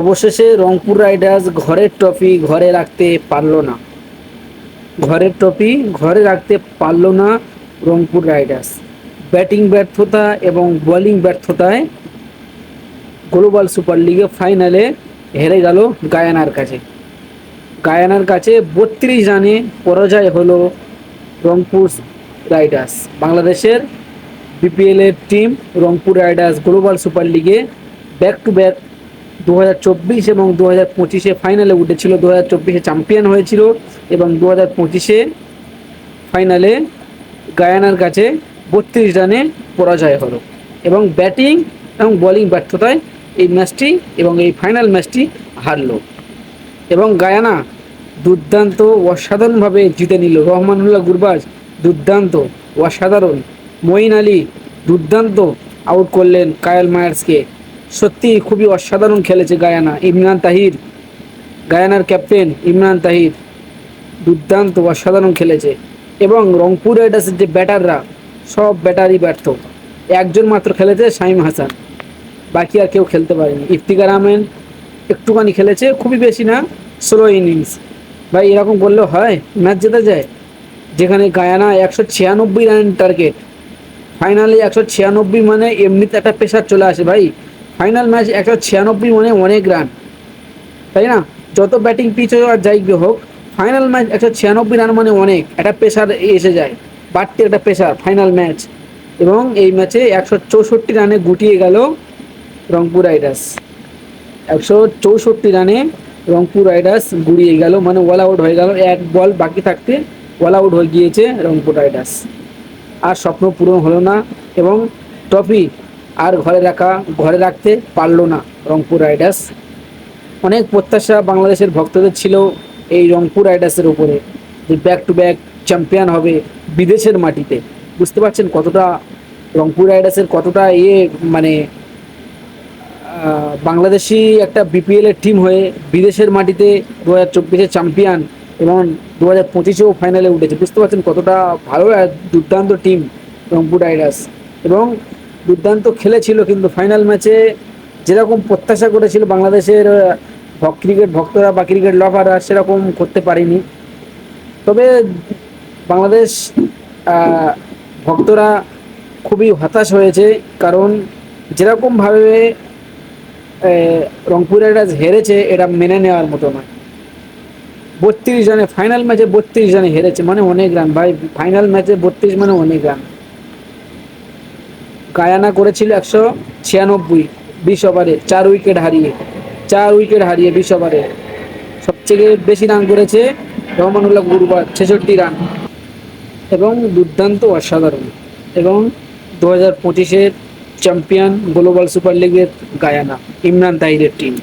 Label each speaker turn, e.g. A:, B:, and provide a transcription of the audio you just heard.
A: অবশেষে রংপুর রাইডার্স ঘরের ট্রফি ঘরে রাখতে পারল না। ঘরের ট্রফি ঘরে রাখতে পারল না রংপুর রাইডার্স। ব্যাটিং ব্যর্থতা এবং বোলিং ব্যর্থতায় গ্লোবাল সুপার লিগে ফাইনালে হেরে গেল গায়ানার কাছে। গায়ানার কাছে বত্রিশ রানে পরাজয় হলো রংপুর রাইডার্স। বাংলাদেশের বিপিএলের team Rangpur Riders global super লিগে ব্যাক টু ব্যাক দু হাজার চব্বিশ এবং দু হাজার পঁচিশে ফাইনালে উঠেছিল দু হাজার চব্বিশে চ্যাম্পিয়ন হয়েছিল এবং দু হাজার পঁচিশে ফাইনালে গায়ানার কাছে বত্রিশ রানে পরাজয় হলো। এবং ব্যাটিং এবং বোলিং ব্যর্থতায় এই ম্যাচটি এবং এই ফাইনাল ম্যাচটি হারলো। এবং গায়ানা দুর্দান্ত, অসাধারণভাবে জিতে নিল। রহমানুল্লাহ গুরবাজ দুর্দান্ত, অসাধারণ। মঈন আলী দুর্দান্ত আউট করলেন কায়াল মায়ার্সকে। সত্যি খুবই অসাধারণ খেলেছে গায়ানা। ইমরান তাহির, গায়ানার ক্যাপ্টেন ইমরান তাহির দুর্দান্ত, অসাধারণ খেলেছে। এবং রংপুর রাইডার্সের যে ব্যাটাররা, সব ব্যাটারই ব্যর্থ। একজন মাত্র খেলেছে শাইম হাসান। বাকি আর কেউ খেলতে পারেনি। ইফতিকার আহমেদ একটুখানি খেলেছে, খুবই বেশি না, ষোলো ইনিংস। ভাই, এরকম করলে হয়? ম্যাচ জেতা যায়? যেখানে গায়ানা একশো ছিয়ানব্বই রান টার্গেট। ফাইনালে একশো ছিয়ানব্বই মানে এমনিতে একটা প্রেশার চলে আসে ভাই। ফাইনাল ম্যাচ একশো ছিয়ানব্বই মানে অনেক রান তাই না? যত ব্যাটিং পিচ আর যাই হোক ফাইনাল ম্যাচ একশো ছিয়ানব্বই রান মানে অনেক। একটা প্রেশার এসে যায়, বাড়তি একটা প্রেশার ফাইনাল ম্যাচ এবং এই ম্যাচে একশো চৌষট্টি রানে গুটিয়ে গেল রংপুর রাইডার্স একশো চৌষট্টি রানে রংপুর রাইডার্স গুড়িয়ে গেল মানে অল আউট হয়ে গেল। এক বল বাকি থাকতে অল আউট হয়ে গিয়েছে রংপুর রাইডার্স আর স্বপ্ন পূরণ হলো না। এবং ট্রফি আর ঘরে রাখা, ঘরে রাখতে পারল না রংপুর রাইডার্স। অনেক প্রত্যাশা বাংলাদেশের ভক্তদের ছিল এই রংপুর রাইডার্সের উপরে, যে ব্যাক টু ব্যাক চ্যাম্পিয়ন হবে বিদেশের মাটিতে। বুঝতে পারছেন কতটা রংপুর রাইডার্সের কতটা ইয়ে মানে বাংলাদেশি একটা বিপিএলের টিম হয়ে বিদেশের মাটিতে দু হাজার চব্বিশে চ্যাম্পিয়ন এবং দু হাজার পঁচিশেও ফাইনালে উঠেছে। বুঝতে পারছেন কতটা ভালো দুর্দান্ত টিম রংপুর রাইডার্স। এবং দুর্দান্ত খেলেছিল কিন্তু ফাইনাল ম্যাচে যেরকম প্রত্যাশা করেছিল বাংলাদেশের ক্রিকেট ভক্তরা বা ক্রিকেট লাভাররা সেরকম করতে পারেনি। তবে বাংলাদেশ ভক্তরা খুবই হতাশ হয়েছে কারণ যেরকমভাবে রংপুর রাইডার্স হেরেছে এটা মেনে নেওয়ার মতো নয়। বত্রিশ রানে ফাইনাল ম্যাচে বত্রিশ রানে হেরেছে মানে অনেক রান। ভাই ফাইনাল ম্যাচে বত্রিশ মানে অনেক রান। গায়ানা করেছিল একশো ছিয়ানব্বই বিশ ওভারে, চার উইকেট হারিয়ে, চার উইকেট হারিয়ে বিশ ওভারে। সবথেকে বেশি রান করেছে রহমানুল্লাহ গুরুবার, ছেষট্টি রান। এবং দুর্দান্ত অসাধারণ। এবং দু হাজার পঁচিশের চ্যাম্পিয়ন গ্লোবাল সুপার লিগের গায়ানা ইমরান তাহিরের টিম